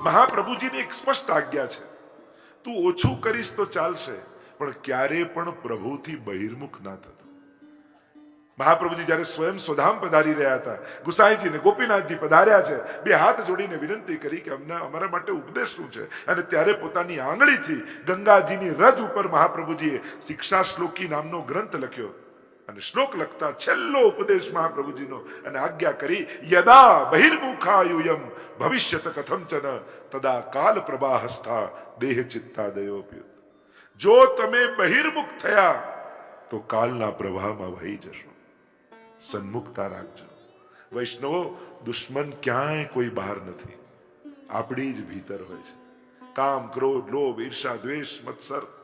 મહાપ્રભુજીની એક સ્પષ્ટ આજ્ઞા છે. તું ઓછું કરીશ તો ચાલશે, પણ ક્યારે પણ પ્રભુથી બહિર્મુખ ના થતો. મહાપ્રભુજી જ્યારે સ્વયં સ્વધામ પધારી રહ્યા હતા ગુસાઈજી ગોપીનાથજી પધાર્યા છે, બે હાથ જોડીને વિનંતી કરી કે અમને, અમારા માટે ઉપદેશ શું છે? અને ત્યારે પોતાની આંગળીથી ગંગાજીની રજ ઉપર મહાપ્રભુજીએ શિક્ષા શ્લોકી નામનો ગ્રંથ લખ્યો. અને શ્લોક લખતા છેલ્લો ઉપદેશ મહાપ્રભુજીનો અને આજ્ઞા કરી, યદા બહિર્મુખાયુયમ ભવિષ્યત કથંચન તદા કાલ પ્રવાહસ્થા દેહ ચિત્તાદયોપ્યુત જો તમે બહિર્મુખ થયા, તો કાલના પ્રવાહમાં વહી જશો. સન્મુખતા રાખજો. વૈષ્ણવો, દુશ્મન ક્યાંય કોઈ બહાર નથી. આપણી જ ભીતર હોય છે. કામ, ક્રોધ, લોભ, ઈર્ષા, દ્વેષ, મત્સર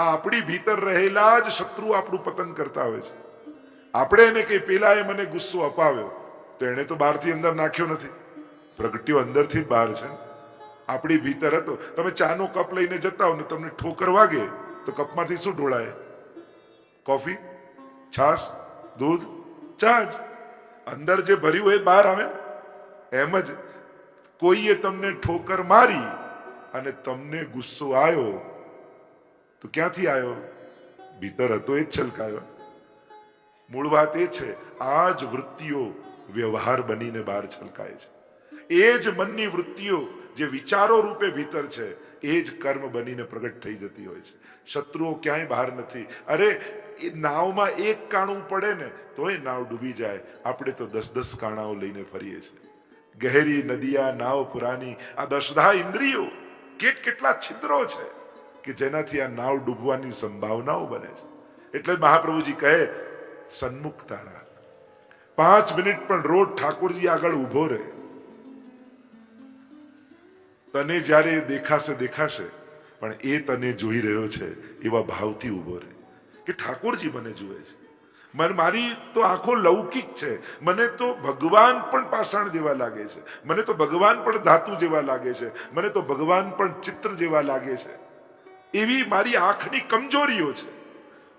આ આપણી ભીતર રહેલા જ શત્રુ આપણું પતન કરતા હોય છે. આપણે એને કઈ એ મને ગુસ્સો અપાવ્યો. તો એને તો બહારથી અંદર નાખ્યો નથી. પ્રગટ્યો અંદરથી બહાર છે. આપણી ભીતર હતો. તમે ચાનો કપ લઈને જતા હો ને તમને ઠોકર વાગે, તો કપમાંથી શું ઢોળાય? કોફી? છાશ? દૂધ? ચા જ અંદર જે ભર્યું એ બહાર આવે? એમ જ કોઈએ તમને ઠોકર મારી અને તમને ગુસ્સો આવ્યો તો ક્યાંથી આવ્યો? ભીતર હતો એ જ છલકાયો. મૂળ વાત એ છે, આ જ વૃત્તિઓ વ્યવહાર બનીને બહાર છલકાય છે. એ જ મનની વૃત્તિઓ જે વિચારો રૂપે ભીતર છે, એ જ કર્મ બનીને પ્રગટ થઈ જતી હોય છે. શત્રુઓ ક્યાંય બહાર નથી. અરે, એ નાવમાં એક કાણું પડે ને, તોય નાવ ડૂબી જાય. આપણે તો દસ દસ કાણાઓ લઈને ફરીએ છીએ. ગહેરી નદિયા, નાવ પુરાની, આ દશધા ઇન્દ્રિયો કેટ કેટલા છિદ્રો છે. કે જેનાથી આ નાવ ડૂબવાની સંભાવનાઓ બને છે. એટલે મહાપ્રભુજી કહે સન્મુખ તારા પાંચ મિનિટ પણ રોજ ઠાકોરજી આગળ ઊભો રહે. તને જ્યારે દેખાશે દેખાશે, પણ એ તને જોઈ રહ્યો છે, એવા ભાવથી ઊભો રહે. કે ઠાકોરજી મને જુએ છે. મને, મારી તો આંખો લૌકિક છે. મને તો ભગવાન પણ પાષાણ જેવા લાગે છે. મને તો ભગવાન પણ ધાતુ જેવા લાગે છે. મને તો ભગવાન પણ ચિત્ર જેવા લાગે છે. એવી મારી આંખની કમજોરીઓ છે.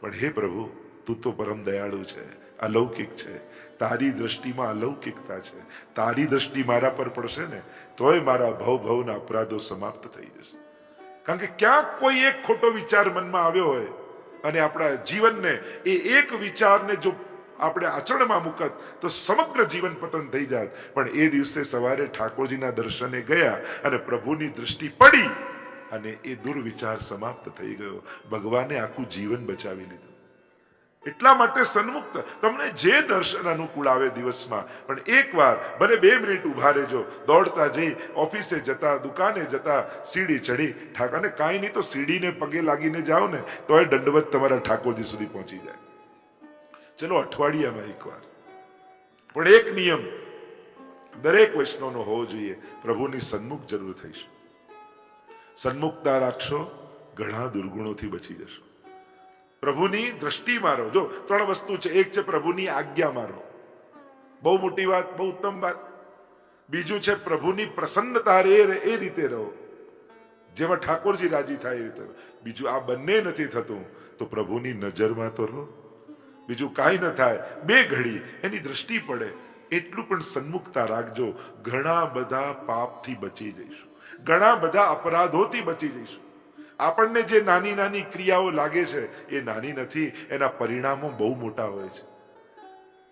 પણ હે પ્રભુ, તું તો પરમ દયાળુ છે, અલૌકિક છે. તારી દ્રષ્ટિમાં અલૌકિકતા છે. તારી દ્રષ્ટિ મારા પર પડશે ને, તોય મારા ભવ ભવના અપરાધો સમાપ્ત થઈ જશે. કારણ કે ક્યાંક કોઈ એક ખોટો વિચાર મનમાં આવ્યો હોય અને આપણા જીવનને, એ એક વિચારને જો આપણે આચરણમાં મુકત, તો સમગ્ર જીવન પતન થઈ જાત પણ એ દિવસે સવારે ઠાકોરજીના દર્શને ગયા અને પ્રભુની દ્રષ્ટિ પડી. અને એ દુર્વિચાર સમાપ્ત થઈ ગયો. ભગવાને આખું જીવન બચાવી લીધું. એટલા માટે સન્મુક્ત. તમને જે દર્શન અનુકૂળ આવે દિવસમાં, પણ એકવાર, ભલે બે મિનિટ ઊભા રહેજો, દોડતા જઈ, ઓફિસે જતા, દુકાને જતા, સીડી ચડી, ઠાક અને કાંઈ નહીં તો સીડીને પગે લાગીને જાઓ ને એ દંડવત તમારા ઠાકોરજી સુધી પહોંચી જાય. ચલો, અઠવાડિયામાં એકવાર. પણ એક નિયમ દરેક વૈષ્ણવનો હોવો જોઈએ. પ્રભુની સન્મુખ જરૂર થઈશું. સન્મુખતા રાખશો ઘણા દુર્ગુણોથી બચી જશો. પ્રભુની દ્રષ્ટિ મારો. જો, ત્રણ વસ્તુ છે. એક છે પ્રભુની આજ્ઞા મારો. બહુ મોટી વાત, બહુ ઉત્તમ વાત. બીજું છે પ્રભુની પ્રસન્નતા રે એ રીતે રહો. જેમાં ઠાકોરજી રાજી થાય એ રીતે બીજું આ બંને નથી થતું, તો પ્રભુની નજરમાં તો રહો. બીજું કાંઈ ન થાય. બે ઘડી એની દ્રષ્ટિ પડે. એટલું પણ સન્મુખતા રાખજો. ઘણા બધા પાપથી બચી જઈશું. ઘણા બધા અપરાધોથી બચી જઈશું. આપણને જે નાની નાની ક્રિયાઓ લાગે છે, એ નાની નથી, એના પરિણામો બહુ મોટા હોય છે.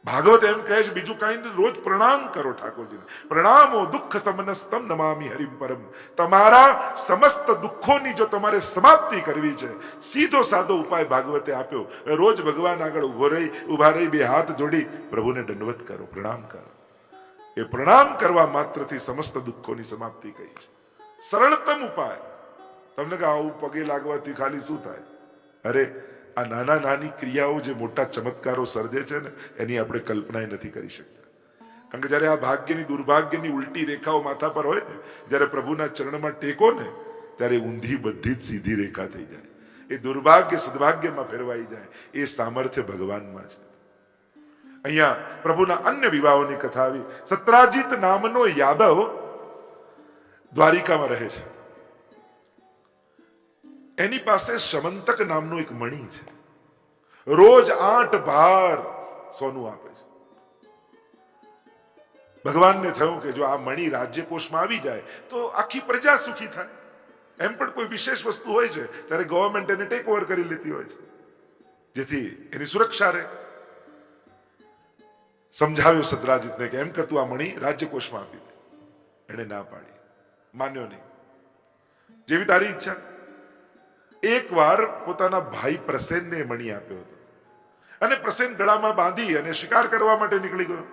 ભાગવત એમ કહે છે, બીજું કાંઈ રોજ પ્રણામ કરો ઠાકોરજીને. પ્રણામો દુઃખ સમનસ્તમ નમામી હરિમ પરમ. તમારા સમસ્ત દુઃખોની જો તમારે સમાપ્તિ કરવી છે, સીધો સાદો ઉપાય ભાગવતે આપ્યો. રોજ ભગવાન આગળ ઊભો રહી ઊભા રહી, બે હાથ જોડી, પ્રભુને દંડવત કરો, પ્રણામ કરો. એ પ્રણામ કરવા માત્રથી સમસ્ત દુઃખોની સમાપ્તિ કહી છે. સરળતમ ઉપાય. તમને કે આવું પગે લાગવાથી ખાલી શું થાય? અરે, આ નાના નાની ક્રિયાઓ જે મોટા ચમત્કારો સર્જે છે ને, એની આપણે કલ્પના નથી કરી શકતા. કારણ કે જ્યારે આ ભાગ્યની દુર્ભાગ્યની ઉલટી રેખાઓ માથા પર હોય ને, જ્યારે પ્રભુના ચરણમાં ટેકો ને, ત્યારે ઊંધી બધી જ સીધી રેખા થઈ જાય. એ દુર્ભાગ્ય સદભાગ્યમાં ફેરવાઈ જાય. એ સામર્થ્ય ભગવાનમાં છે. અહીંયા પ્રભુના અન્ય વિવાહોની કથા આવી. સત્રાજીત નામનો યાદવ દ્વારિકામાં રહે છે. એની પાસે સમંતક નામનો એક મણી છે. રોજ આઠ ભાર સોનું આપે છે. ભગવાનને થયું કે જો આ મણી રાજ્યકોષમાં આવી જાય, તો આખી પ્રજા સુખી થાય. એમ પણ કોઈ વિશેષ વસ્તુ હોય છે, ત્યારે ગવર્મેન્ટ એને ટેક ઓવર કરી લેતી હોય છે. જેથી એની સુરક્ષા રહે. સમજાવ્યું સદરાજીતને કે એમ કરતું આ મણી રાજ્યકોષમાં આપી દે એને ના પાડી. માન્યો નહીં. જેવી તારી ઈચ્છા. એકવાર પોતાના ભાઈ પ્રસેનને મણી આપ્યો હતો. અને પ્રસેન ગળામાં બાંધી અને શિકાર કરવા માટે નીકળી ગયો.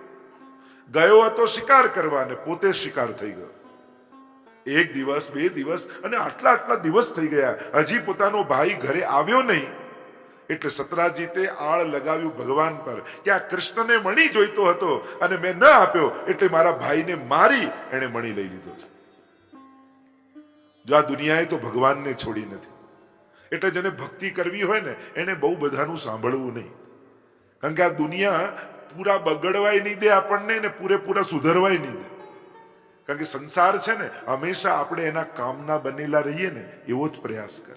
ગયો હતો શિકાર કરવા અને પોતે શિકાર થઈ ગયો. એક દિવસ, બે દિવસ અને આટલા આટલા દિવસ થઈ ગયા. હજી પોતાનો ભાઈ ઘરે આવ્યો નહીં. એટલે સતરાજીતે આળ લગાવ્યું ભગવાન પર કે આ કૃષ્ણને મણી જોઈતો હતો અને મેં ન આપ્યો એટલે મારા ભાઈને મારી એણે મણી લઈ લીધો છે. જો આ દુનિયાએ તો ભગવાનને છોડી નથી. એટલે જેને ભક્તિ કરવી હોય ને, એને બહુ બધાનું સાંભળવું નહીં. કારણ કે આ દુનિયા પૂરા બગડવાય નહીં દે આપણને ને પૂરેપૂરા સુધરવાય નહીં દે. કારણ કે સંસાર છે ને, હંમેશા આપણે એના કામના બનેલા રહીએ ને, એવો જ પ્રયાસ કરે.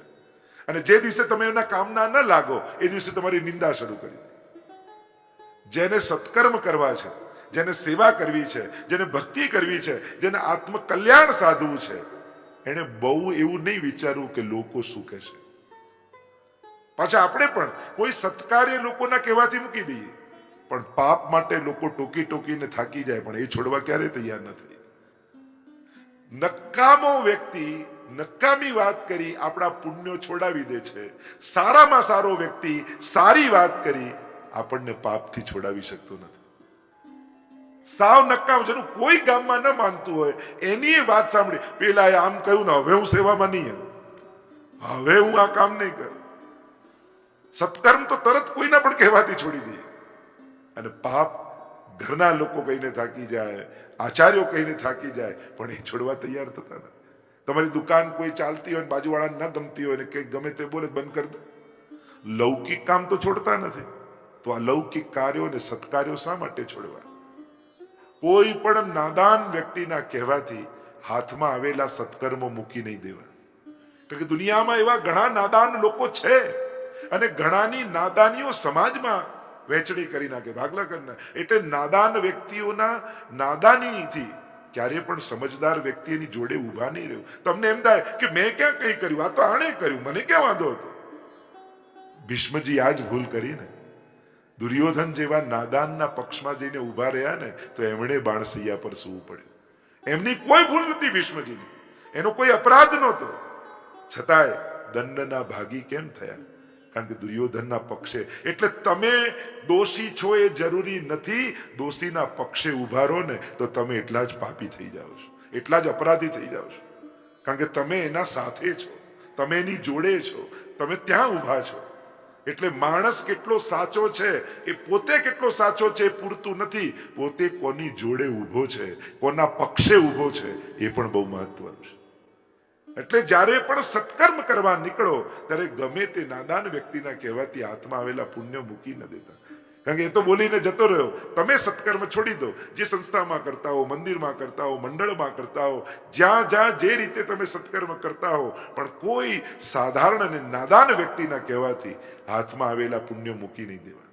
અને જે દિવસે તમે એના કામના ન લાગો, એ દિવસે તમારી નિંદા શરૂ કરી જેને સત્કર્મ કરવા છે, જેને સેવા કરવી છે, જેને ભક્તિ કરવી છે, જેને આત્મકલ્યાણ સાધવું છે એને બહુ એવું નહીં વિચારવું કે લોકો શું કહેશે. પાછા આપણે પણ કોઈ સત્કાર્ય લોકોના કહેવાથી મૂકી દઈએ. પણ પાપ માટે લોકો ટોકી ટોકીને થાકી જાય, પણ એ છોડવા ક્યારે તૈયાર નથી. નકામો વ્યક્તિ નકામી વાત કરી આપણા પુણ્યો છોડાવી દે છે. સારામાં સારો વ્યક્તિ સારી વાત કરી આપણને પાપથી છોડાવી શકતો નથી. સાવ નકામ જેનું કોઈ ગામમાં ન માનતું હોય. એની વાત સાંભળી. પેલા એ આમ કહ્યું ને, હવે હું સેવામાં નહીં હવે હું આ કામ નહીં કરું. સત્કર્મ તો તરત કોઈના પણ કહેવાથી છોડી દઈએ અને પાપ ઘરના લોકો કહીને થાકી જાય, આચાર્યો કહીને થાકી જાય, પણ એ છોડવા તૈયાર થતા નથી. તમારી દુકાન કોઈ ચાલતી હોય ને બાજુવાળાને ન ગમતી હોય ને કે ગમે તે બોલે બંધ કરી દો. લૌકિક કામ તો છોડતા નથી. તો આ લૌકિક કાર્યો અને સત્કાર્યો શા માટે છોડવા? કોઈ પણ નાદાન વ્યક્તિના કહેવાથી હાથમાં આવેલા સત્કર્મો મૂકી નહીં દેવા. કારણ કે દુનિયામાં એવા ઘણા નાદાન લોકો છે અને ઘણાની નાદાનીઓ સમાજમાં વહેંચણી કરી નાખે ભાગલા કરી એટલે નાદાન વ્યક્તિઓના નાદાનીથી ક્યારે પણ સમજદાર વ્યક્તિ એની જોડે ઊભા નહીં રહ્યું તમને એમ થાય કે મેં ક્યાં કઈ કર્યું? આ તો આણે કર્યું. મને ક્યાં વાંધો હતો? ભીષ્મજી જ ભૂલ કરી ને દુર્યોધન જેવા નાદાનના પક્ષમાં જઈને ઊભા રહ્યા ને, તો એમણે બાણસૈયા પર સૂવું પડ્યું. એમની કોઈ ભૂલ નથી ભીષ્મજીની એનો કોઈ અપરાધ નહોતો. છતાંય દંડના ભાગી કેમ થયા? કારણ કે દુર્યોધનના પક્ષે, એટલે તમે દોષી છો એ જરૂરી નથી, દોષીના પક્ષે ઊભા રહો ને, તો તમે એટલા જ પાપી થઈ જાઓ છો. એટલા જ અપરાધી થઈ જાઓ છો. કારણ કે તમે એના સાથે છો. તમે એની જોડે છો. તમે ત્યાં ઊભા છો. એટલે માણસ કેટલો સાચો છે, એ પોતે કેટલો સાચો છે એ પૂરતું નથી. પોતે કોની જોડે ઊભો છે, કોના પક્ષે ઊભો છે, એ પણ બહુ મહત્વનું છે. એટલે જ્યારે પણ સત્કર્મ કરવા નીકળો, ત્યારે ગમે તે નાદાન વ્યક્તિના કહેવાથી હાથમાં આવેલા પુણ્ય મૂકી ન દેતા. કારણ કે એ તો બોલીને જતો રહ્યો. તમે સત્કર્મ છોડી દો. જે સંસ્થામાં કરતા હો, મંદિરમાં કરતા હો, મંડળમાં કરતા હો, જ્યાં જ્યાં જે રીતે તમે સત્કર્મ કરતા હો, પણ કોઈ સાધારણ અને નાદાન વ્યક્તિના કહેવાથી હાથમાં આવેલા પુણ્ય મૂકી નહીં દેવા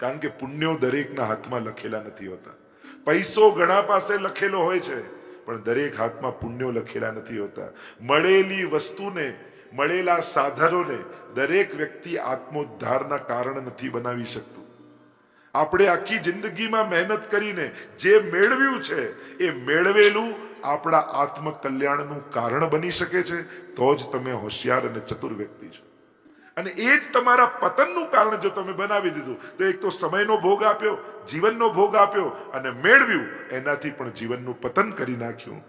કારણ કે પુણ્યો દરેકના હાથમાં લખેલા નથી હોતા. પૈસો ઘણા પાસે લખેલો હોય છે, પણ દરેક હાથમાં પુણ્યો લખેલા નથી હોતા. મળેલી વસ્તુને મળેલા સાધનોને દરેક વ્યક્તિ આત્મોદ્ધારના કારણ નથી બનાવી શકતું. આપણે આખી જિંદગીમાં મહેનત કરીને જે મેળવ્યું છે, એ મેળવેલું આપણા આત્મકલ્યાણનું કારણ બની શકે છે, તો જ તમે હોશિયાર અને ચતુર વ્યક્તિ છો. અને એ જ તમારા પતનનું કારણ જો તમે બનાવી દીધું, તો એક તો સમયનો ભોગ આપ્યો, જીવનનો ભોગ આપ્યો અને મેળવ્યું, એનાથી પણ જીવનનું પતન કરી નાખ્યું.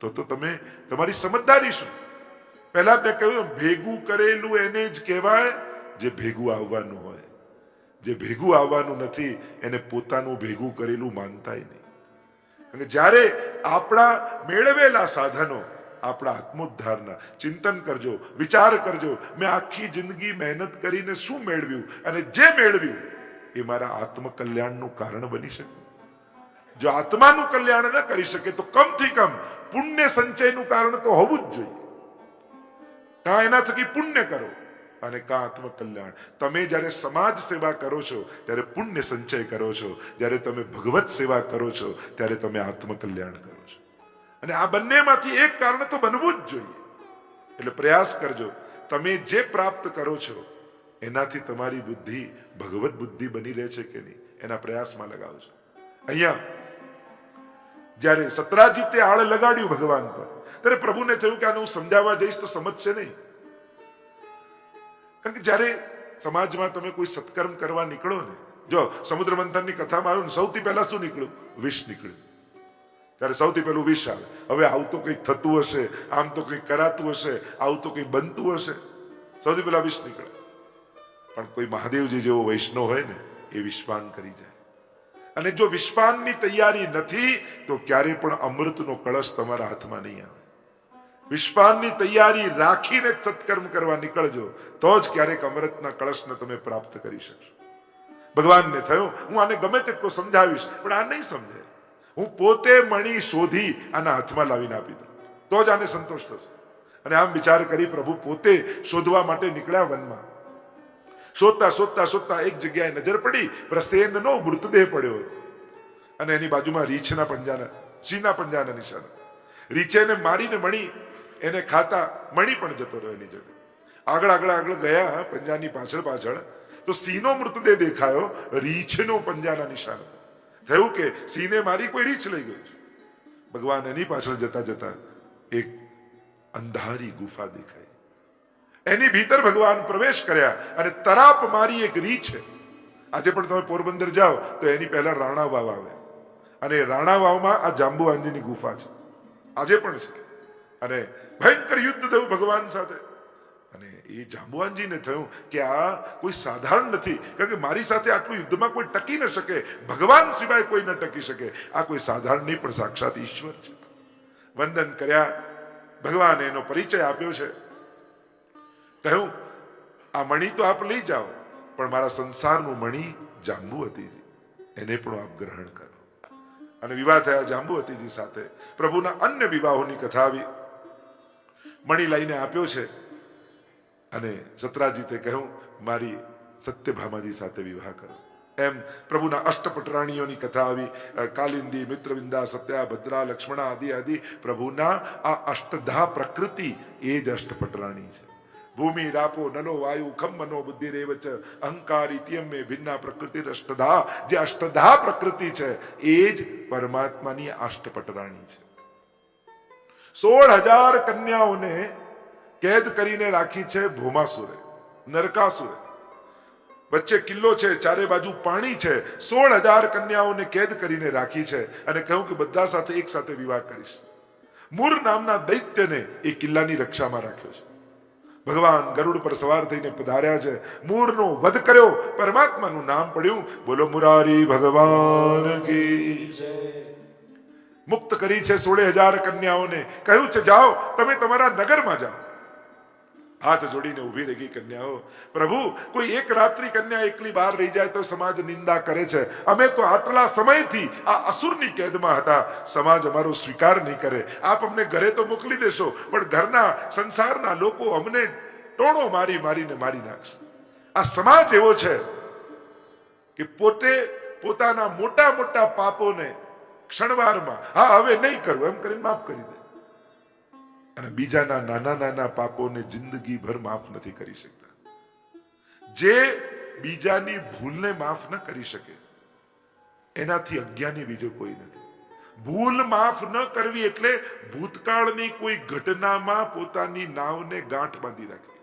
તો તો તમે તમારી સમજદારી શું? પહેલા મેં કહ્યું, ભેગું કરેલું એને જ કહેવાય, જે ભેગું આવવાનું હોય. જે ભેગું આવવાનું નથી, એને પોતાનું ભેગું કરેલું માનતાય નહીં. જ્યારે આપણા મેળવેલા સાધનો, આપણા આત્મોદ્ધારના, ચિંતન કરજો, વિચાર કરજો, મેં આખી જિંદગી મહેનત કરીને શું મેળવ્યું અને જે મેળવ્યું, એ મારા આત્મકલ્યાણનું કારણ બની શકે. જો આત્માનું કલ્યાણ ન કરી શકે, તો કમથી કમ પુણ્ય સંચયનું કારણ તો હોવું જ જોઈએ. કાં એના થકી પુણ્ય કરો અને કા આત્મકલ્યાણ. તમે જ્યારે સમાજ સેવા કરો છો, ત્યારે પુણ્ય સંચય કરો છો. જ્યારે તમે ભગવત સેવા કરો છો, ત્યારે તમે આત્મકલ્યાણ કરો છો. અને આ બંનેમાંથી એક કારણ તો બનવું જ જોઈએ. એટલે પ્રયાસ કરજો. તમે જે પ્રાપ્ત કરો છો, એનાથી તમારી બુદ્ધિ, ભગવત બુદ્ધિ બની રહે છે કે નહીં, એના પ્રયાસમાં લગાવજો. અહીંયા, જ્યારે સતરાજીતે આળ લગાડ્યું ભગવાન પર ત્યારે પ્રભુને થયું કે આને હું સમજાવવા જઈશ તો સમજશે નહીં. કારણ કે જ્યારે સમાજમાં તમે કોઈ સત્કર્મ કરવા નીકળો ને, જો સમુદ્ર મંથનની કથામાં આવ્યું ને, સૌથી પહેલા શું નીકળ્યું? વિષ નીકળ્યું. ત્યારે સૌથી પહેલું વિષ આવે. હવે આવું તો કંઈક થતું હશે, આમ તો કંઈક કરાતું હશે, આવું તો કંઈક બનતું હશે. સૌથી પહેલા વિષ નીકળે. પણ કોઈ મહાદેવજી જેવો વૈષ્ણવ હોય ને, એ વિશ્વાન કરી જાય. અને જો વિશ્વાનની તૈયારી નથી, તો ક્યારે પણ અમૃતનો કળશ તમારા હાથમાં નહીં આવે. વિશ્વાનની તૈયારી રાખીને જ સત્કર્મ કરવા નીકળજો, તો જ ક્યારેક અમૃતના કળશને તમે પ્રાપ્ત કરી શકશો. ભગવાનને થયું, હું આને ગમે તેટલો સમજાવીશ, પણ આ નહીં સમજે. હું પોતે મણી શોધી આના હાથમાં લાવીને આપી દઉં. તો જ આને સંતોષ થશે. અને આમ વિચાર કરી પ્રભુ પોતે શોધવા માટે નીકળ્યા વનમાં. શોધતા શોધતા શોધતા એક જગ્યાએ નજર પડી, પ્રસેનનો મૃતદેહ પડ્યો હતો. અને એની બાજુમાં રીછના પંજાના સિંહના પંજાના નિશાના. રીંછેને મારીને મણી એને ખાતા મણી પણ જતો રહ્યો એની જગ્યા આગળ આગળ આગળ ગયા પંજાની પાછળ પાછળ, તો સિંહનો મૃતદેહ દેખાયો, રીછનો પંજાના નિશાન થયું કે સિંહને મારી કોઈ રીછ લઈ છે? ભગવાન એની પાછળ જતા જતા એક અંધારી ગુફા દેખાઈ. એની ભીતર ભગવાન પ્રવેશ કર્યા અને તરાપ મારી એક રીંછ આજે પણ તમે પોરબંદર જાઓ તો એની પહેલા રાણા વાવ આવે. અને રાણા વાવમાં આ જાંબુ આંજીની ગુફા છે. આજે પણ છે. અને ભયંકર યુદ્ધ થયું ભગવાન સાથે. અને એ જાંબુવાનજીને થયું કે આ કોઈ સાધારણ નથી, કારણ કે મારી સાથે આટલું યુદ્ધમાં કોઈ ટકી ન શકે, ભગવાન સિવાય કોઈ ન ટકી શકે. આ કોઈ સાધારણ નહીં, પણ સાક્ષાત ઈશ્વર છે. વંદન કર્યા, ભગવાને એનો પરિચય આપ્યો છે. કહ્યું, આ મણી તો આપ લઈ જાઓ, પણ મારા સંસારનું મણી હતી એને પણ આપ ગ્રહણ કરો. અને વિવાહ થયા જાંબુ જાંબુવતીજી સાથે. પ્રભુના અન્ય વિવાહોની કથા આવી. મણી લઈને આપ્યો છે. અને સતરાજીતે કહ્યું, મારી સત્યભામાજી સાથે વિવાહ કરો. એમ પ્રભુના અષ્ટપટરાણીઓની કથા આવી. કાલિંદી, મિત્રવિંદા, સત્યા, ભદ્રા, લક્ષ્મણા આદિ આદિ પ્રભુના આ અષ્ટધા પ્રકૃતિ એ જ અષ્ટપટરાણી છે. ભૂમિ, રાપો, નલો, વાયુ ખમ મનો, બુદ્ધિ, રેવચ, અહંકાર ઇતિયમ મે ભિન્ના, પ્રકૃતિ અષ્ટધા જે અષ્ટધા પ્રકૃતિ છે, એ જ પરમાત્માની અષ્ટપટરાણી છે. સોળ હજાર કન્યાઓને કેદ કરીને રાખી છે ભોમાસુરે, નરકાસુરે. વચ્ચે કિલ્લો છે, ચારે બાજુ પાણી છે. સોળ હજાર કન્યાઓને કેદ કરીને રાખી છે અને કહ્યું કે બધા સાથે એક સાથે વિવાહ કરીશ. મૂર નામના દૈત્યને એ કિલ્લાની રક્ષામાં રાખ્યો છે. ભગવાન ગરુડ પર સવાર થઈને પધાર્યા છે. મૂરનો વધ કર્યો, પરમાત્માનું નામ પડ્યું. બોલો, મુરારી ભગવાન કી મુક્ત કરી છે સોળે હજાર કન્યાઓને. કહ્યું છે, જાઓ, તમે તમારા નગરમાં જાઓ. હાથ જોડીને ઊભી રહી કન્યાઓ. પ્રભુ, કોઈ એક રાત્રિ કન્યા એકલી બહાર રહી જાય તો સમાજ નિંદા કરે છે. અમે તો આટલા સમયથી આ અસુરની કેદમાં હતા. સમાજ અમારો સ્વીકાર નહીં કરે. આપ અમને ઘરે તો મોકલી દેશો, પણ ઘરના, સંસારના લોકો અમને ટોણો મારી મારીને મારી નાખશે. આ સમાજ એવો છે કે પોતે પોતાના મોટા મોટા પાપોને ક્ષણવારમાં, હા, હવે નહીં કરવું એમ કરીને માફ કરી દે. અને બીજાના નાના નાના પાપોને જિંદગીભર માફ નથી કરી શકતા. જે બીજાની ભૂલને માફ ન કરી શકે, એનાથી અજ્ઞાની બીજો કોઈ નથી. ભૂલ માફ ન કરવી એટલે ભૂતકાળની કોઈ ઘટનામાં પોતાની નાવને ગાંઠ બાંધી રાખવી.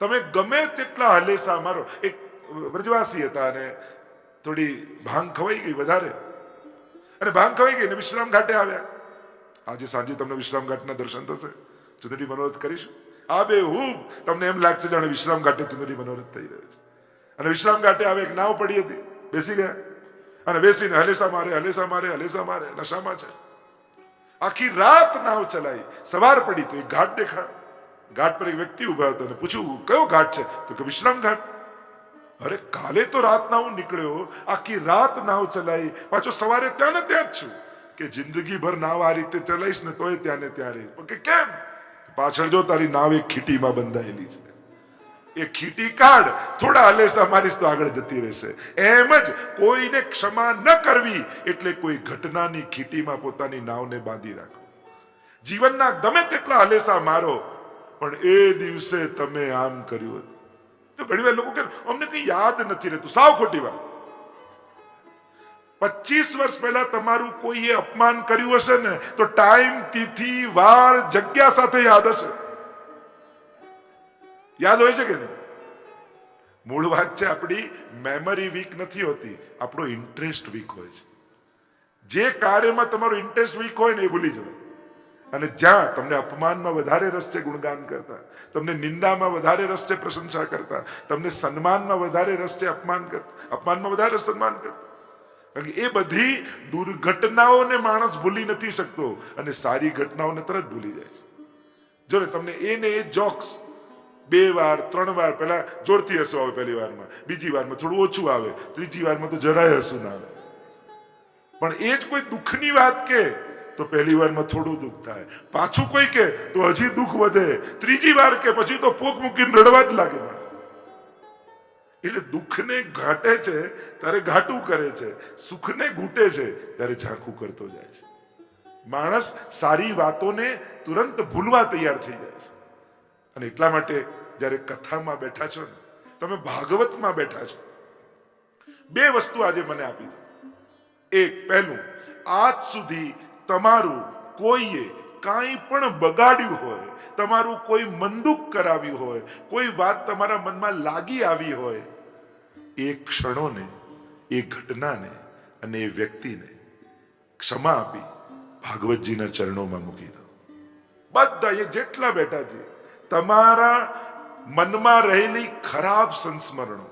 તમે ગમે તેટલા હલેસા મારો એક વ્રજવાસી હતા અને થોડી ભાંગ ખવાઈ ગઈ વધારે. અને ભાંગ ખવાઈ ગઈ ને વિશ્રામ ઘાટે આવ્યા. આજે સાંજે તમને વિશ્રામ ઘાટના દર્શન થશે. ચુંદડી મનોરથ કરીશું. આ બે હું તમને એમ લાગશે જાણે વિશ્રામ ઘાટે ચુંદડી મનોરથ થઈ રહ્યો છે. અને વિશ્રામ ઘાટે આવે એક નાવ પડી હતી. બેસી ગયા. અને બેસીને હલેસા મારે હલેસા મારે હલેસા મારે, નશામાં છે. આખી રાત નાવ ચલાવી સવાર પડી તો એક ઘાટ દેખા ઘાટ પર એક વ્યક્તિ ઊભા હતો અને પૂછ્યું, કયો ઘાટ છે? તો કે, વિશ્રામ ઘાટ. અરે કાલે તો રાતના હું નીકળ્યો, આખી રાત નાવ ચલાવી પાછો સવારે ત્યાં ને ત્યાં જ છું. કે જિંદગીભર નાવ આ રીતે ચલાવીશ ને તોય ત્યાં ને ત્યાં રહીશ કે કેમ? પાછળ જો તારી નાવ એક ખીટીમાં બંધાયેલી છે. એ ખીટી કાઢ, થોડા હલેસા મારીશ તો આગળ જતી રહેશે. એમ જ કોઈને ક્ષમા ન કરવી એટલે કોઈ ઘટનાની ખીટીમાં પોતાની નાવને બાંધી રાખો. જીવનના ગમે તેટલા હલેસા મારો, પણ એ દિવસે તમે આમ કર્યું હતું. તો ઘણી વાર લોકો કે અમને કઈ યાદ નથી રહેતું. સાવ ખોટી વાત. પચીસ વર્ષ પહેલા તમારું કોઈએ અપમાન કર્યું હશે ને, તો ટાઈમ, તિથિ, વાર, જગ્યા સાથે યાદ હશે. યાદ હોય છે કે નહીં? મૂળ વાત છે આપણી મેમરી વીક નથી હોતી, આપણો ઇન્ટરેસ્ટ વીક હોય છે. જે કાર્યમાં તમારો ઇન્ટરેસ્ટ વીક હોય ને એ ભૂલી જવાય. અને જ્યાં તમને અપમાનમાં વધારે રસ છે ગુણગાન કરતા, તમને નિંદામાં વધારે રસ છે પ્રશંસા કરતા, તમને સન્માનમાં વધારે રસ છે અપમાન કરતા અપમાનમાં વધારે સન્માન કરતા. કારણ કે એ બધી દુર્ઘટનાઓને માણસ ભૂલી નથી શકતો અને સારી ઘટનાઓને તરત ભૂલી જાય છે. જો ને તમને એ ને એ જોક્સ બે વાર, ત્રણ વાર પહેલા જોરથી હસવું આવે પહેલી વારમાં, બીજી વારમાં થોડું ઓછું આવે, ત્રીજી વારમાં તો જરાય હસવું ના આવે. પણ એ જ કોઈ દુઃખની વાત કે તો પહેલી વારમાં થોડું દુઃખ થાય. પાછું કોઈ કે, તો હજી દુઃખ વધે. ત્રીજી વાર કે, પછી તો પોક મૂકીને રડવા જ લાગે એટલે દુઃખને ઘાટે છે, ત્યારે ઘાટું કરે છે. સુખને ઘૂટે છે, ત્યારે ઝાંખું કરતો જાય છે. માણસ સારી વાતોને તુરંત ભૂલવા તૈયાર થઈ જાય છે. અને એટલા માટે જ્યારે કથામાં બેઠા છો ને, તમે ભાગવતમાં બેઠા છો. બે વસ્તુ આજે મને આપી એક, પહેલું, આજ સુધી તમારું કોઈએ કાંઈ પણ બગાડ્યું હોય, તમારું કોઈ મંદુક કરાવ્યું હોય, કોઈ વાત તમારા મનમાં લાગી આવી હોય, એ ક્ષણોને, એ ઘટનાને અને એ વ્યક્તિને ક્ષમા આપી ભાગવતજીના ચરણોમાં મૂકી દો. બધા એ જેટલા બેઠા છે, તમારા મનમાં રહેલી ખરાબ સંસ્મરણો,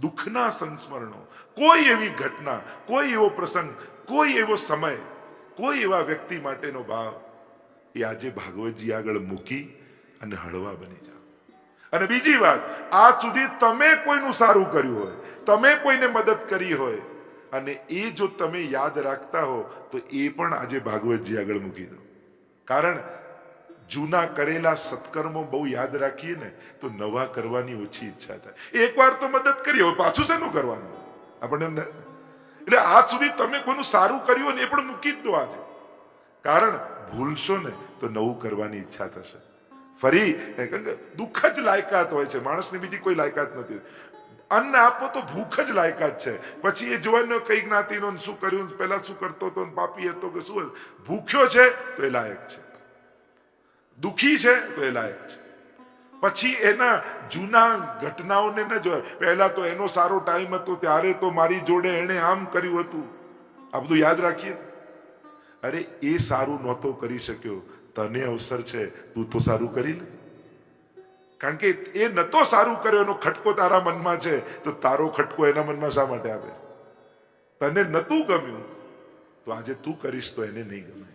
દુઃખના સંસ્મરણો, કોઈ એવી ઘટના, કોઈ એવો પ્રસંગ, કોઈ એવો સમય કોઈ એવા વ્યક્તિ માટેનો ભાવ એ આજે ભાગવતજી આગળ મૂકી અને હળવા બની જાઓ. અને બીજી વાત, આજ સુધી તમે કોઈનું સારું કર્યું હોય, તમે કોઈને મદદ કરી હોય, અને એ જો તમે યાદ રાખતા હો, તો એ પણ આજે ભાગવતજી આગળ મૂકી દો. કારણ જૂના કરેલા સત્કર્મો બહુ યાદ રાખીએ ને, તો નવા કરવાની ઓછી ઈચ્છા થાય. એકવાર તો મદદ કરી હોય, પાછું શેનું કરવાનું? આપણને એમ? એટલે આજ સુધી તમે કોઈનું સારું કર્યું ને એ પણ મૂકી જ દો આજે. કારણ ભૂલશો ને તો નવું કરવાની ઈચ્છા થશે. ફરી દુઃખ જ લાયકાત હોય છે. માણસની બીજી કોઈ લાયકાત નથી. અન્ન આપો તો ભૂખ જ લાયકાત છે. પછી એ જોવાનો કઈ જ્ઞાતિનો શું કર્યું પહેલા શું કરતો હતો પાપી હતો કે શું ભૂખ્યો છે તો એ લાયક છે. દુખી છે તો એ લાયક છે. પછી એના જૂના ઘટનાઓને ન જોયા પહેલા તો એનો સારો ટાઈમ હતો, ત્યારે તો મારી જોડે એણે આમ કર્યું હતું. આ બધું યાદ રાખીએ? અરે, એ સારું નહોતો કરી શક્યો. તને અવસર છે, તું તો સારું કરી લે. કારણ કે એ નતો સારું કર્યો, એનો ખટકો તારા મનમાં છે, તો તારો ખટકો એના મનમાં શા માટે આવે? તને નતું ગમ્યું? તો આજે તું કરીશ તો એને નહીં ગમે.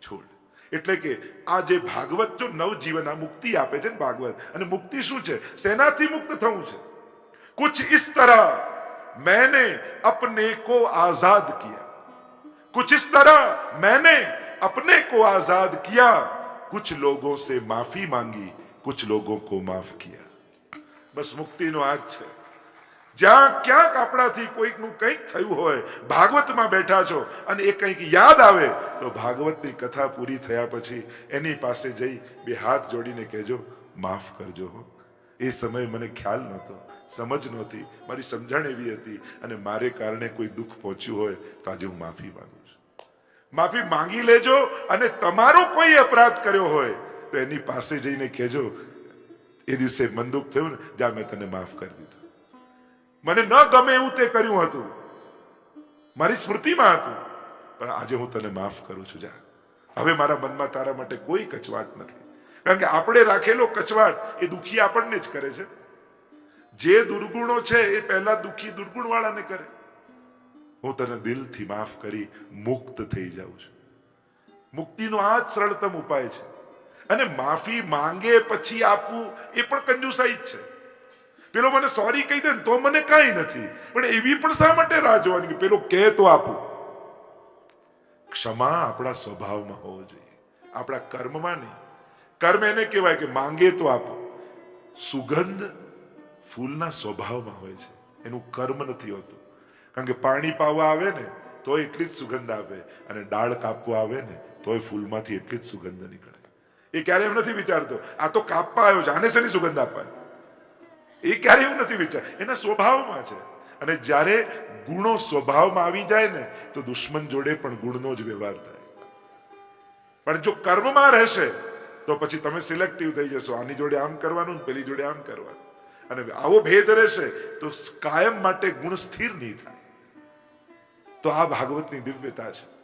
છોડ. એટલે કે આ જે ભાગવત જો નવજીવન આ મુક્તિ આપે છે ને ભાગવત, અને મુક્તિ શું છે? સેનાથી મુક્ત થવું છે. કુછ ઇસ તરહ, મેને અપને કો આઝાદ કિયા. કુછ ઇસ તરહ, મેને અપને કો આઝાદ કિયા. કુછ લોગો સે માફી માંગી, કુછ લોગો કો માફ કિયા. બસ મુક્તિ નો આજ છે. જ્યાં ક્યાંક આપણાથી કોઈકનું કંઈક થયું હોય, ભાગવતમાં બેઠા છો અને એ કંઈક યાદ આવે, તો ભાગવતની કથા પૂરી થયા પછી એની પાસે જઈ બે હાથ જોડીને કહેજો, માફ કરજો એ સમયે મને ખ્યાલ નહોતો, સમજ નહોતી, મારી સમજણ એવી હતી અને મારે કારણે કોઈ દુઃખ પહોંચ્યું હોય તો આજે હું માફી માંગુ છું. માફી માંગી લેજો અને તમારો કોઈ અપરાધ કર્યો હોય, તો એની પાસે જઈને કહેજો, એ દિવસે મંદુક થયું ને જ્યાં મેં તને માફ કરી દીધો. મને ન ગમે એવું તે કર્યું હતું. મારી સ્મૃતિમાં હતું. પણ આજે હું તને માફ કરું છું, જા. હવે મારા મનમાં તારા માટે કોઈ કચવાટ નથી. કારણ કે આપણે રાખેલો કચવાટ એ દુખી આપણને જ કરે છે. જે દુર્ગુણો છે એ પહેલા દુખી દુર્ગુણ વાળાને કરે. હું તને દિલથી માફ કરી મુક્ત થઈ જાઉં છું. મુક્તિનો આ જ સરળતમ ઉપાય છે. અને માફી માંગે પછી આપવું એ પણ કંજુસાઈ જ છે. પેલો મને સોરી કહી દે તો મને કાંઈ નથી. પણ એવી પણ શા માટે રાહ જોવાની? કે પેલો કહે તો આપું. ક્ષમા આપણા સ્વભાવમાં હોવો જોઈએ. આપણા કર્મમાં નહીં. કર્મ એને કહેવાય કે માંગે તો આપો. સુગંધ ફૂલના સ્વભાવમાં હોય છે. એનું કર્મ નથી હોતું. કારણ કે પાણી પાવા આવે ને તો એટલી જ સુગંધ આવે. અને ડાળ કાપવા આવે ને, તોય ફૂલમાંથી એટલી જ સુગંધ નીકળે. એ ક્યારે એમ નથી વિચારતો? આ તો કાપવા આવ્યો છે. આને શેની સુગંધ આપવાની? એ ક્યારે એવું નથી વિચાર. એના સ્વભાવમાં છે. અને જ્યારે ગુણો સ્વભાવમાં આવી જાય ને, તો દુશ્મન જોડે પણ ગુણનો જ વ્યવહાર થાય. પણ જો કર્મમાં રહેશે, તો પછી તમે સિલેક્ટિવ થઈ જશો. આની જોડે આમ કરવાનું પેલી જોડે આમ કરવાનું. અને આવો ભેદ રહેશે, તો કાયમ માટે ગુણ સ્થિર નહીં થાય. તો આ ભાગવતની દિવ્યતા છે.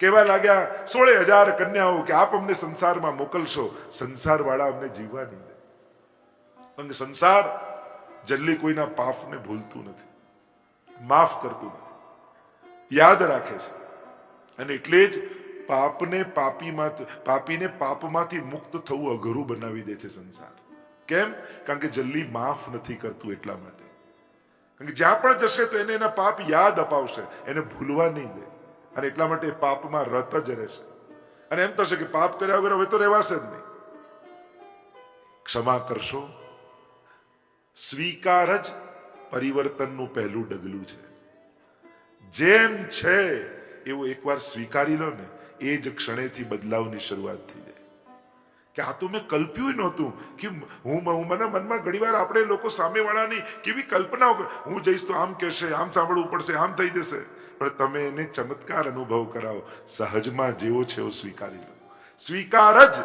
કેવા લાગ્યા સોળે હજાર કન્યાઓ કે આપ અમને સંસારમાં મોકલશો, સંસારવાળા અમને જીવવા નહીં. કારણ કે સંસાર જલ્દી કોઈના પાપને ભૂલતું નથી, માફ કરતું નથી, યાદ રાખે છે. અને એટલે જ પાપને પાપીમાં, પાપીને પાપમાંથી મુક્ત થવું અઘરું બનાવી દે છે સંસાર. કેમ? કારણ કે જલ્દી માફ નથી કરતું એટલા માટે. કારણ કે જ્યાં પણ જશે તો એને એના પાપ યાદ અપાવશે, એને ભૂલવા નહીં દે. અને એટલા માટે પાપમાં રત જ રહેશે. અને એમ થશે કે પાપ કર્યા વગર હવે તો રહેવાશે જ નહીં. ક્ષમા કરશો સ્વીકાર જ પરિવર્તનનું પહેલું ડગલું છે. જેમ છે એવું એકવાર સ્વીકારી લો ને, એ જ ક્ષણેથી બદલાવની શરૂઆત થઈ જાય. કે આ તો મેં કલ્પ્યું નહોતું કે હું મને મનમાં ઘણીવાર આપણે લોકો સામેવાળાની કેવી કલ્પનાઓ હું જઈશ તો આમ કહેશે, આમ સાંભળવું પડશે, આમ થઈ જશે. પણ તમે એને ચમત્કાર અનુભવ કરાવો, સહજમાં જેવો છે એવો સ્વીકારી લો. સ્વીકાર જ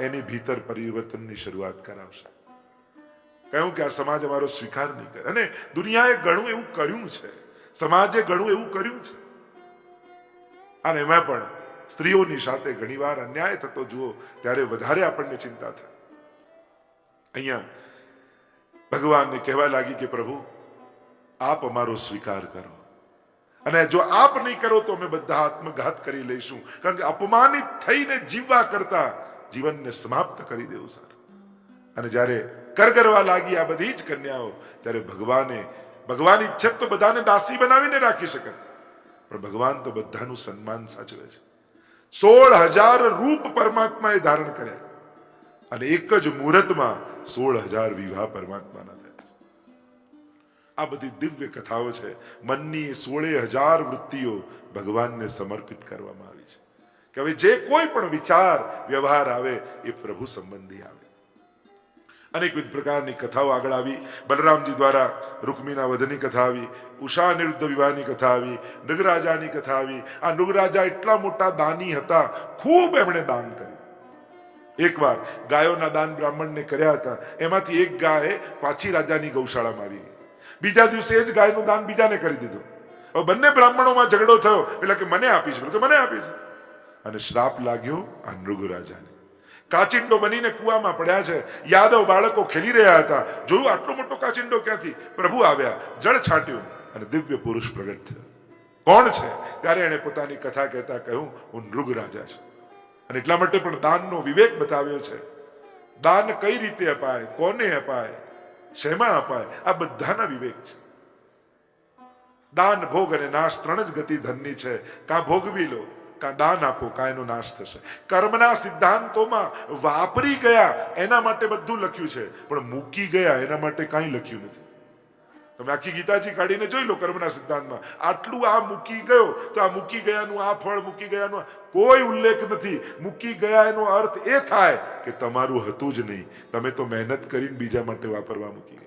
એની ભીતર પરિવર્તનની શરૂઆત કરાવશે. કહ્યું કે આ સમાજ અમારો સ્વીકાર નહીં કરે. અને દુનિયાએ ઘણું એવું કર્યું છે. સમાજે ઘણું એવું કર્યું છે. અને એમાં પણ સ્ત્રીઓની સાથે ઘણીવાર અન્યાય થતો જુઓ, ત્યારે વધારે આપણને ચિંતા થાય. અહીંયા ભગવાનને કહેવા લાગી કે પ્રભુ, આપ અમારો સ્વીકાર કરો. અને જો આપ નહીં કરો તો અમે બધા આત્મઘાત કરી લઈશું. કારણ કે અપમાનિત થઈને જીવવા કરતા જીવનને સમાપ્ત કરી દેવું, સર. અને જ્યારે કરગરવા લાગી આ બધી જ કન્યાઓ. ત્યારે ભગવાને ભગવાન ઈચ્છે તો બધાને દાસી બનાવીને રાખી શકે. પણ ભગવાન તો બધાનું સન્માન સાચવે છે. સોળ હજાર રૂપ પરમાત્માએ ધારણ કર્યા. અને એક જ મુહૂર્તમાં સોળ હજાર વિવાહ પરમાત્માના આ બધી દિવ્ય કથાઓ છે. મનની સોળે હજાર વૃત્તિઓ ભગવાનને સમર્પિત કરવામાં આવી છે. કે હવે જે કોઈ પણ વિચાર, વ્યવહાર આવે, એ પ્રભુ સંબંધી આવે. અનેકવિધ પ્રકારની કથાઓ આગળ આવી. બલરામજી દ્વારા રૂકમીના વધની કથા આવી, ઉષા નિરુદ્ધ વિવાહની કથા આવી, નગરાજાની કથા આવી. આ નગરાજા એટલા મોટા દાની હતા, ખૂબ એમણે દાન કર્યું. એકવાર ગાયોના દાન બ્રાહ્મણને કર્યા હતા. એમાંથી એક ગાય પાછી રાજાની ગૌશાળામાં આવી બીજા દિવસે જ ગાયનું દાન બીજાને કરી દીધું. હવે બંને બ્રાહ્મણોમાં ઝઘડો થયો. એટલે કે મને આપીશ કે મને આપીશ અને શ્રાપ લાગ્યો આ નૃગ રાજાને કાચિંડો બનીને કુવામાં પડ્યા છે. યાદવ બાળકો ખેલી રહ્યા હતા. જોયું આટલો મોટો કાચિંડો ક્યાંથી? પ્રભુ આવ્યા, જળ છાંટ્યું અને દિવ્ય પુરુષ પ્રગટ થયો. કોણ છે? ત્યારે એણે પોતાની કથા કહેતા કહ્યું, હું નૃગ રાજા છું. અને એટલા માટે પણ દાનનો વિવેક બતાવ્યો છે. દાન કઈ રીતે અપાય? કોને અપાય? શેમાં અપાય? આ બધાના વિવેક છે. દાન ભોગ અને નાશ ત્રણ જ ગતિ ધનની છે. કા ભોગવી લો? દાન આપો કાયનો નાશ થશે. કર્મના સિદ્ધાંતોમાં વાપરી ગયા, એના માટે બધું લખ્યું છે. પણ મૂકી ગયા, એના માટે કાંઈ લખ્યું નથી. તમે આખી ગીતાજી કાઢીને જોઈ લો કર્મના સિદ્ધાંતમાં. આટલું આ મૂકી ગયો, તો આ મૂકી ગયાનું આ ફળ, મૂકી ગયાનું કોઈ ઉલ્લેખ નથી. મૂકી ગયા એનો અર્થ એ થાય કે તમારું હતું જ નહીં. તમે તો મહેનત કરીને બીજા માટે વાપરવા મૂકી ગયા.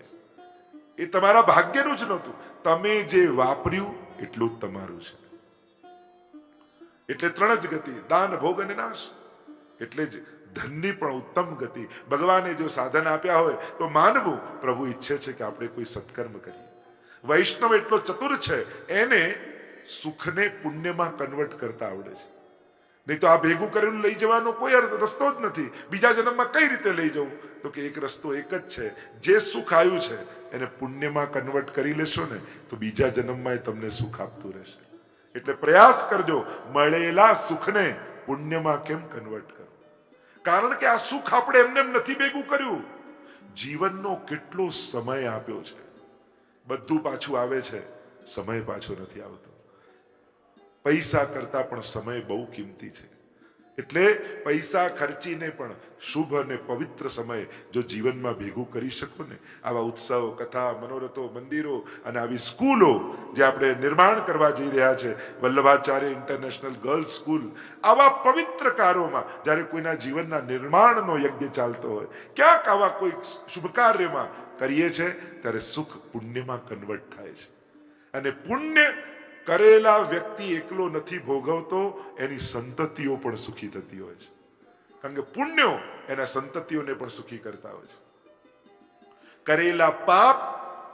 એ તમારા ભાગ્યનું જ નહોતું. તમે જે વાપર્યું, એટલું જ તમારું છે. એટલે ત્રણ જ ગતિ, દાન, ભોગ અને નાશ. એટલે જ ધનની પણ ઉત્તમ ગતિ. ભગવાને જો સાધન આપ્યા હોય, તો માનવું પ્રભુ ઈચ્છે છે કે આપણે કોઈ સત્કર્મ કરીએ. વૈષ્ણવ એટલો ચતુર છે, એને સુખને પુણ્યમાં કન્વર્ટ કરતા આવડે છે. નહીં તો આ ભેગું કરેલું લઈ જવાનો કોઈ રસ્તો જ નથી. બીજા જન્મમાં કઈ રીતે લઈ જવું? તો કે એક રસ્તો એક જ છે. જે સુખ આવ્યું છે, એને પુણ્યમાં કન્વર્ટ કરી લેશો ને, તો બીજા જન્મમાં એ તમને સુખ આપતું રહેશે. એટલે પ્રયાસ કરજો, મળેલા સુખને પુણ્યમાં કેમ કન્વર્ટ કરો? કારણ કે આ સુખ આપણે એમને એમ નથી ભેગું કર્યું. જીવનનો કેટલો સમય આપ્યો છે. બધું પાછું આવે છે, સમય પાછો નથી આવતો. પૈસા કરતા પણ સમય બહુ કિંમતી છે. એટલે પૈસા, ખર્ચીને પણ શુભ અને પવિત્ર સમય જો જીવનમાં ભેગું કરી શકો ને, આવા ઉત્સવ, કથા, મનોરથો, મંદિરો અને આવી સ્કૂલો જે આપણે નિર્માણ કરવા જઈ રહ્યા છે, વલ્લભાચાર્ય ઇન્ટરનેશનલ ગર્લ્સ સ્કૂલ, આવા પવિત્ર કાર્યોમાં જ્યારે કોઈના જીવનના નિર્માણનો યજ્ઞ ચાલતો હોય, ક્યાંક આવા કોઈ શુભ કાર્યમાં કરીએ છે, ત્યારે સુખ પુણ્યમાં કન્વર્ટ થાય છે. અને પુણ્ય કરેલા વ્યક્તિ એકલો નથી ભોગવતો, એની સંતતિઓ પણ સુખી થતી હોય છે. કારણ કે પુણ્યો એના સંતતિઓને પણ સુખી કરતા હોય છે. કરેલા પાપ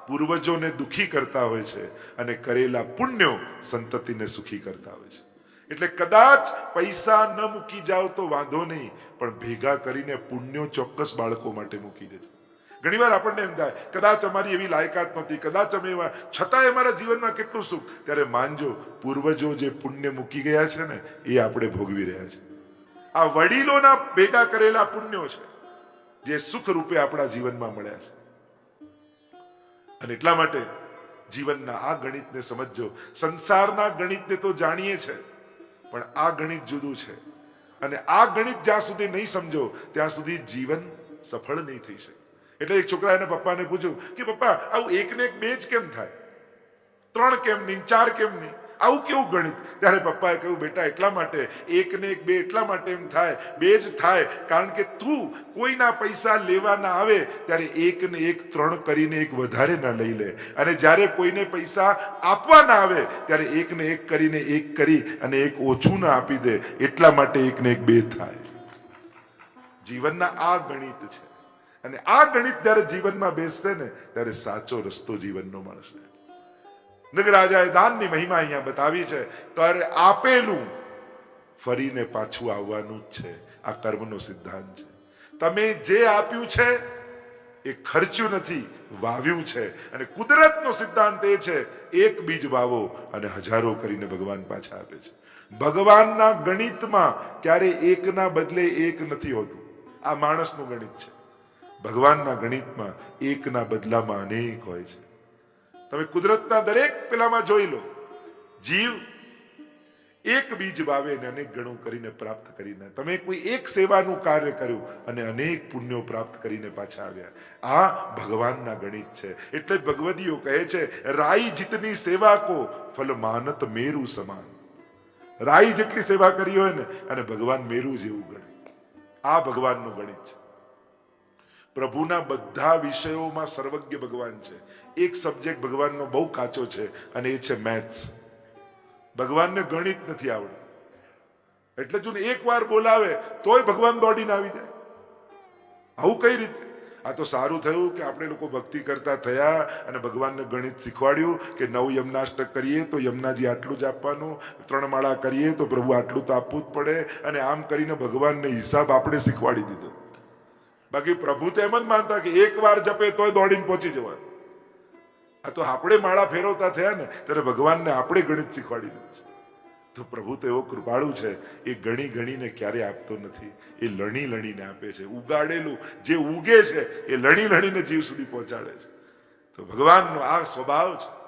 પૂર્વજોને દુખી કરતા હોય છે અને કરેલા પુણ્યો સંતતિને સુખી કરતા હોય છે. એટલે કદાચ પૈસા ન મૂકી જાવ તો વાંધો નહીં, પણ ભેગા કરીને પુણ્યો ચોક્કસ બાળકો માટે મૂકી દેજો. ઘણીવાર આપણને એમ થાય, કદાચ અમારી એવી લાયકાત નહોતી, કદાચ અમે એવા છતાંય અમારા જીવનમાં કેટલું સુખ. ત્યારે માનજો, પૂર્વજો જે પુણ્ય મૂકી ગયા છે ને, એ આપણે ભોગવી રહ્યા છે. આ વડીલોના ભેગા કરેલા પુણ્યો છે, જે સુખ રૂપે આપણા જીવનમાં મળ્યા છે. અને એટલા માટે જીવનના આ ગણિતને સમજજો. સંસારના ગણિતને તો જાણીએ છે, પણ આ ગણિત જુદું છે. અને આ ગણિત જ્યાં સુધી નહીં સમજો, ત્યાં સુધી જીવન સફળ નહીં થઈ શકે. એટલે એક છોકરા એના પપ્પાને પૂછ્યું કે પપ્પા, આવું એક ને એક બે જ કેમ થાય? ત્રણ કેમ નહીં, ચાર કેમ નહીં? આવું કેવું ગણિત? ત્યારે પપ્પાએ કહ્યું, બેટા, એટલા માટે એક ને એક બે એટલા માટે એમ થાય બે જ થાય, કારણ કે તું કોઈના પૈસા લેવા ના આવે, ત્યારે એક ને એક ત્રણ કરીને એક વધારે ના લઈ લે. અને જ્યારે કોઈને પૈસા આપવા ના આવે, ત્યારે એક ને એક કરીને એક કરી અને એક ઓછું ના આપી દે. એટલા માટે એક ને એક બે થાય. જીવનના આ ગણિત છે. અને આ ગણિત જ્યારે જીવનમાં બેસશે ને, ત્યારે સાચો રસ્તો જીવનનો મળશે. નગરાજાએ દાનની મહિમા અહીંયા બતાવી છે ત્યારે આપેલું ફરીને પાછું આવવાનું જ છે. આ કર્મનો સિદ્ધાંત છે. તમે જે આપ્યું છે, એ ખર્ચ્યું નથી, વાવ્યું છે. અને કુદરતનો સિદ્ધાંત એ છે, એક બીજ વાવો અને હજારો કરીને ભગવાન પાછા આપે છે. ભગવાનના ગણિતમાં ક્યારે એકના બદલે એક નથી હોતું. આ માણસનું ગણિત છે. ભગવાનના ગણિતમાં એકના બદલામાં અનેક હોય છે. તમે કુદરતના દરેક પેલામાં જોઈ લો. જીવ એક બીજ વાવે ને અનેક ગણું કરીને પ્રાપ્ત કરીને. તમે કોઈ એક સેવાનું કાર્ય કર્યું અને અનેક પુણ્યો પ્રાપ્ત કરીને પાછા આવ્યા. આ ભગવાનના ગણિત છે. એટલે જ ભગવદીઓ કહે છે, રાઈ જીતની સેવા કો, ફલ માનત મેરુ સમાન. રાઈ જેટલી સેવા કરી હોય ને, અને ભગવાન મેરુ જેવું ગણે. આ ભગવાનનું ગણિત છે. પ્રભુના બધા વિષયોમાં સર્વજ્ઞ ભગવાન છે. એક સબ્જેક્ટ ભગવાનનો બહુ કાચો છે અને એ છે મેથ્સ. ભગવાનને ગણિત નથી આવડતું. એટલે જો એક વાર બોલાવે, તોય ભગવાન દોડીને આવી જાય. આવું કઈ રીતે? આ તો સારું થયું કે આપણે લોકો ભક્તિ કરતા થયા અને ભગવાનને ગણિત શીખવાડ્યું કે નવ યમનાષ્ટક કરીએ તો યમનાજી આટલું જ આપવાનું, ત્રણ માળા કરીએ તો પ્રભુ આટલું તો આપવું જ પડે અને આમ કરીને ભગવાનને હિસાબ આપણે શીખવાડી દીધો. બાકી પ્રભુ તો એમ જ માનતા કે એક વાર જપે તોય દોડીને પહોંચી જવાનું આ તો આપણે માળા ફેરવતા થયા ને, ત્યારે ભગવાનને આપણે ગણિત શીખવાડી દીધું તો પ્રભુ તો એવો કૃપાળુ છે, એ ગણી ગણીને ક્યારે આપતો નથી. એ લણી લણીને આપે છે. ઉગાડેલું જે ઉગે છે, એ લણી લણીને જીવ સુધી પહોંચાડે છે. તો ભગવાનનો આ સ્વભાવ છે.